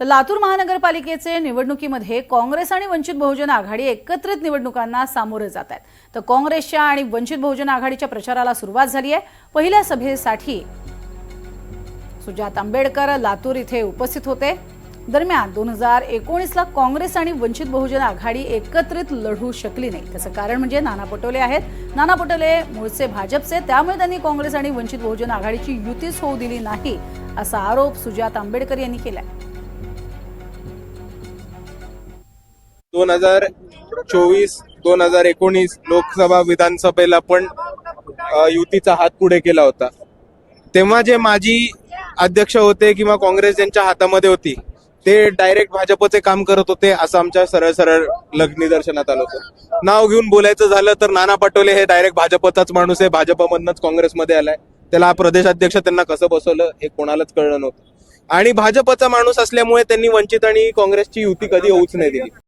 तर लातूर महानगरपालिकेचे निवडणुकीमध्ये काँग्रेस आणि वंचित बहुजन आघाडी एकत्रित निवडणुकांना सामोरे जात आहेत. तर काँग्रेसच्या आणि वंचित बहुजन आघाडीच्या प्रचाराला सुरुवात झाली आहे. पहिल्या सभेसाठी सुजात आंबेडकर लातूर इथे उपस्थित होते. दरम्यान दोन हजार एकोणीसला काँग्रेस आणि वंचित बहुजन आघाडी एकत्रित लढू शकली नाही. त्याचं कारण म्हणजे नाना पटोले आहेत. नाना पटोले मूळचे भाजपचे त्यामुळे त्यांनी काँग्रेस आणि वंचित बहुजन आघाडीची युतीच होऊ दिली नाही असा आरोप सुजात आंबेडकर यांनी केलाय. दोन हजार चोवीस दोन हजार एकोणीस लोकसभा विधानसभेला पण युतीचा हात पुढे केला होता. तेव्हा जे माजी अध्यक्ष होते किंवा काँग्रेस ज्यांच्या हातामध्ये होती ते डायरेक्ट भाजपचे काम करत होते असं आमच्या सरळ सरळ लग्निदर्शनात आलं होतं. नाव घेऊन बोलायचं झालं तर नाना पटोले हे डायरेक्ट भाजपचाच माणूस आहे भाजपमधनच काँग्रेसमध्ये आलाय. त्याला प्रदेशाध्यक्ष त्यांना कसं बसवलं हे कोणालाच कळलं नव्हतं. आणि भाजपचा माणूस असल्यामुळे त्यांनी वंचित आणि काँग्रेसची युती कधी होऊच नाही दिली.